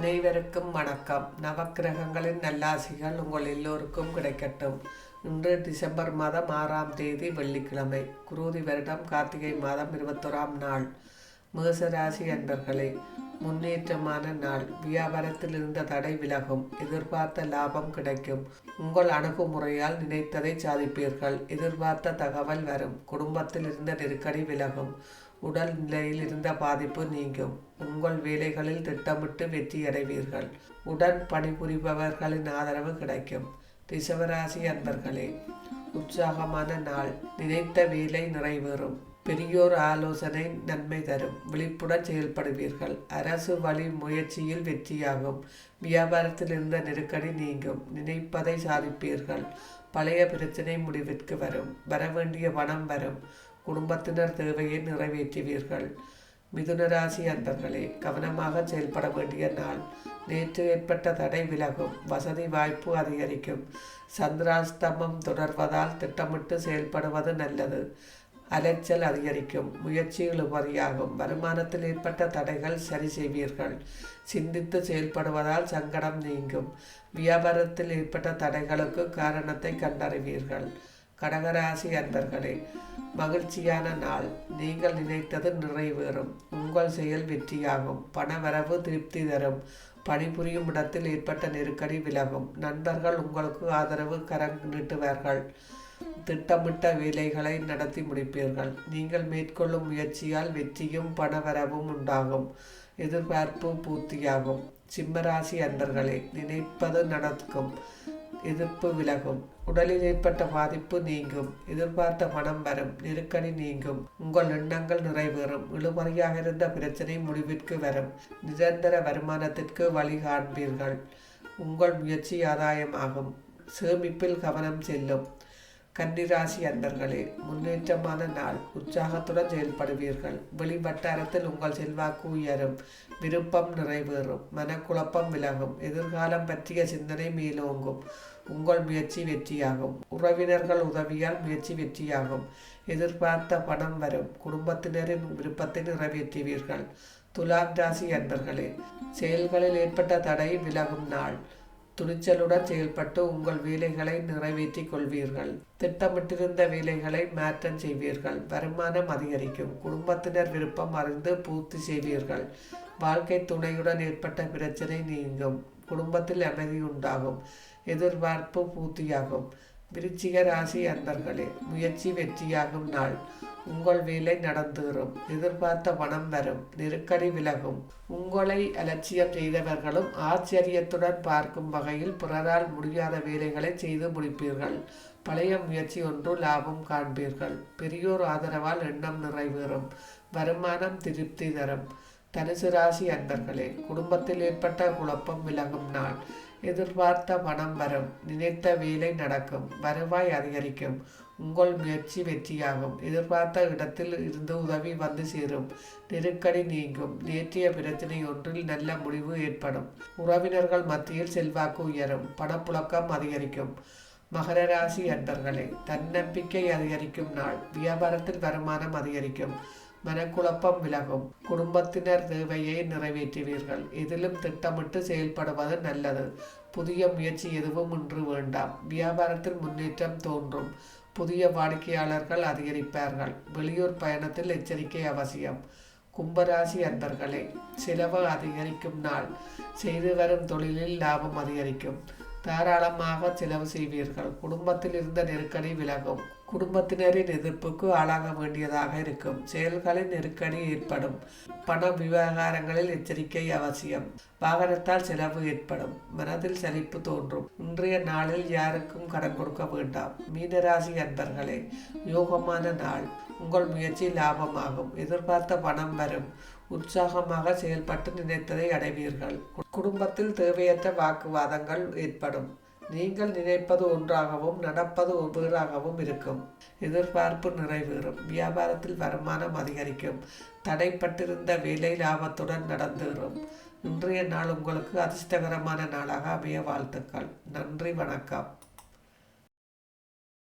அனைவருக்கும் வணக்கம். நவக்கிரகங்களின் நல்லாசிகள் உங்கள் எல்லோருக்கும் கிடைக்கட்டும். இன்று டிசம்பர் மாதம் ஆறாம் தேதி வெள்ளிக்கிழமை குரூதி வருடம் கார்த்திகை மாதம் இருபத்தொராம் நாள். மேசராசி அன்பர்களே முன்னேற்றமான நாள். வியாபாரத்தில் இருந்த தடை விலகும். எதிர்பார்த்த லாபம் கிடைக்கும். உங்கள் அணுகுமுறையால் நினைத்ததை சாதிப்பீர்கள். எதிர்பார்த்த தகவல் வரும். குடும்பத்தில் இருந்த நெருக்கடி விலகும். உடல் நிலையில் இருந்த பாதிப்பு நீங்கும். உங்கள் வேலைகளில் திட்டமிட்டு வெற்றியடைவீர்கள் உடன் பணிபுரிபவர்களின் ஆதரவு கிடைக்கும். ரிஷவராசி அன்பர்களே உற்சாகமான நாள். நினைத்த வேலை நிறைவேறும். பெரியோர் ஆலோசனை நன்மை தரும். விழிப்புடன் செயல்படுவீர்கள். அரசு வழி முயற்சியில் வெற்றியாகும். வியாபாரத்தில் இருந்த நெருக்கடி நீங்கும். நினைப்பதை சாதிப்பீர்கள். பழைய பிரச்சனை முடிவிற்கு வரும். வரவேண்டிய பணம் வரும். குடும்பத்தினர் தேவையை நிறைவேற்றுவீர்கள். மிதுனராசி அன்பர்களே கவனமாக செயல்பட வேண்டிய நாள். நேற்று ஏற்பட்ட தடை விலகும் வசதி வாய்ப்பு அதிகரிக்கும். சந்திராஸ்தமம் தொடர்வதால் திட்டமிட்டு செயல்படுவது நல்லது. அலைச்சல் அதிகரிக்கும் முயற்சிகள் உபரியாகும் வருமானத்தில் ஏற்பட்ட தடைகள் சரி செய்வீர்கள். சிந்தித்து செயல்படுவதால் சங்கடம் நீங்கும். வியாபாரத்தில் ஏற்பட்ட தடைகளுக்கு காரணத்தை கண்டறிவீர்கள். கடகராசி அன்பர்களே மகிழ்ச்சியான நாள். நீங்கள் நினைத்தது நிறைவேறும். உங்கள் செயல் வெற்றியாகும். பணவரவு திருப்தி தரும். பணிபுரியும் இடத்தில் ஏற்பட்ட நெருக்கடி விலகும். நண்பர்கள் உங்களுக்கு ஆதரவு கரம் நீட்டுவார்கள். திட்டமிட்ட வேலைகளை நடத்தி முடிப்பீர்கள். நீங்கள் மேற்கொள்ளும் முயற்சியால் வெற்றியும் பணவரவும் உண்டாகும். எதிர்பார்ப்பு பூர்த்தியாகும். சிம்மராசி அன்பர்களே நினைப்பது நடக்கும். எதிர்ப்பு விலகும். உடலில் ஏற்பட்ட பாதிப்பு நீங்கும். எதிர்பார்த்த பணம் வரும். நெருக்கடி நீங்கும். உங்கள் எண்ணங்கள் நிறைவேறும். இழுபறியாக இருந்த பிரச்சனை முடிவிற்கு வரும். நிரந்தர வருமானத்திற்கு வழி காண்பீர்கள். உங்கள் முயற்சி ஆதாயமாகும் சேமிப்பில் கவனம் செல்லும். கன்னிராசி அன்பர்களே முன்னேற்றமான நாள். உற்சாகத்துடன் செயல்படுவீர்கள். வெளி வட்டாரத்தில் உங்கள் செல்வாக்கு உயரும். விருப்பம் நிறைவேறும். மனக்குழப்பம் விலகும். எதிர்காலம் பற்றிய சிந்தனை மேலோங்கும். உங்கள் முயற்சி வெற்றியாகும். உறவினர்கள் உதவியால் முயற்சி வெற்றியாகும். எதிர்பார்த்த பணம் வரும். குடும்பத்தினரின் விருப்பத்தை நிறைவேற்றுவீர்கள். துலாம் ராசி அன்பர்களே செயல்களில் ஏற்பட்ட தடை விலகும் நாள். துணிச்சலுடன் செயல்பட்டு உங்கள் வேலைகளை நிறைவேற்றிக் கொள்வீர்கள். திட்டமிட்டிருந்த வேலைகளை மாற்றம் செய்வீர்கள். வருமானம் அதிகரிக்கும். குடும்பத்தினர் விருப்பம் அறிந்து பூர்த்தி செய்வீர்கள். வாழ்க்கை துணையுடன் ஏற்பட்ட பிரச்சனை நீங்கும். குடும்பத்தில் அமைதி உண்டாகும். எதிர்பார்ப்பு பூர்த்தியாகும். விருச்சிக ராசி அன்பர்களே முயற்சி வெற்றியாகும் நாள். உங்கள் வேலை நடந்தேறும். எதிர்பார்த்த பணம் வரும். நெருக்கடி விலகும். உங்களை அலட்சியம் செய்தவர்களும் ஆச்சரியத்துடன் பார்க்கும் வகையில் பிறரால் முடியாத வேலைகளை செய்து முடிப்பீர்கள். பழைய முயற்சி ஒன்று லாபம் காண்பீர்கள். பெரியோர் ஆதரவால் எண்ணம் நிறைவேறும். வருமானம் திருப்தி தரும். தனுசு ராசி அன்பர்களே குடும்பத்தில் ஏற்பட்ட குழப்பம் விலகும் நாள். எதிர்பார்த்த பணம் வரும். நினைத்த வேலை நடக்கும். வருவாய் அதிகரிக்கும். உங்கள் முயற்சி வெற்றியாகும். எதிர்பார்த்த இடத்தில் இருந்து உதவி வந்து சேரும். நெருக்கடி நீங்கும். நேற்றைய பிரச்சனை ஒன்றில் நல்ல முடிவு ஏற்படும். உறவினர்கள் மத்தியில் செல்வாக்கு உயரும். பணப்புழக்கம் அதிகரிக்கும். மகர ராசி அன்பர்களே தன்னம்பிக்கை அதிகரிக்கும் நாள். வியாபாரத்தில் வருமானம் அதிகரிக்கும். மனக்குழப்பம் விலகும். குடும்பத்தினர் தேவையை நிறைவேற்றுவீர்கள் இதிலும் திட்டமிட்டு செயல்படுவது நல்லது. புதிய முயற்சி எதுவும் இன்று வேண்டாம். வியாபாரத்தில் முன்னேற்றம் தோன்றும். புதிய வாடிக்கையாளர்கள் அதிகரிப்பார்கள். வெளியூர் பயணத்தில் எச்சரிக்கை அவசியம். கும்பராசி அன்பர்களே செலவு அதிகரிக்கும் நாள். செய்து வரும் தொழிலில் லாபம் அதிகரிக்கும். தாராளமாக செலவு செய்வீர்கள். குடும்பத்தில் இருந்த நெருக்கடி விலகும். குடும்பத்தினரின் எதிர்ப்புக்கு ஆளாக வேண்டியதாக இருக்கும். செயல்களின் நெருக்கடி ஏற்படும். பண விவகாரங்களில் எச்சரிக்கை அவசியம். வாகனத்தால் செலவு ஏற்படும். மனதில் சலிப்பு தோன்றும். இன்றைய நாளில் யாருக்கும் கடன் கொடுக்க வேண்டாம். மீனராசி அன்பர்களே யோகமான நாள். உங்கள் முயற்சி லாபமாகும். எதிர்பார்த்த பணம் வரும். உற்சாகமாக செயல்பட்டு நினைத்ததை அடைவீர்கள். குடும்பத்தில் தேவையற்ற வாக்குவாதங்கள் ஏற்படும். நீங்கள் நினைப்பது ஒன்றாகவும் நடப்பது ஒவ்வொன்றாகவும் இருக்கும். எதிர்பார்ப்பு நிறைவேறும். வியாபாரத்தில் வருமானம் அதிகரிக்கும். தடைப்பட்டிருந்த வேலை லாபத்துடன் நடந்தேறும். இன்றைய நாள் உங்களுக்கு அதிர்ஷ்டகரமான நாளாக அமைய வாழ்த்துக்கள். நன்றி வணக்கம்.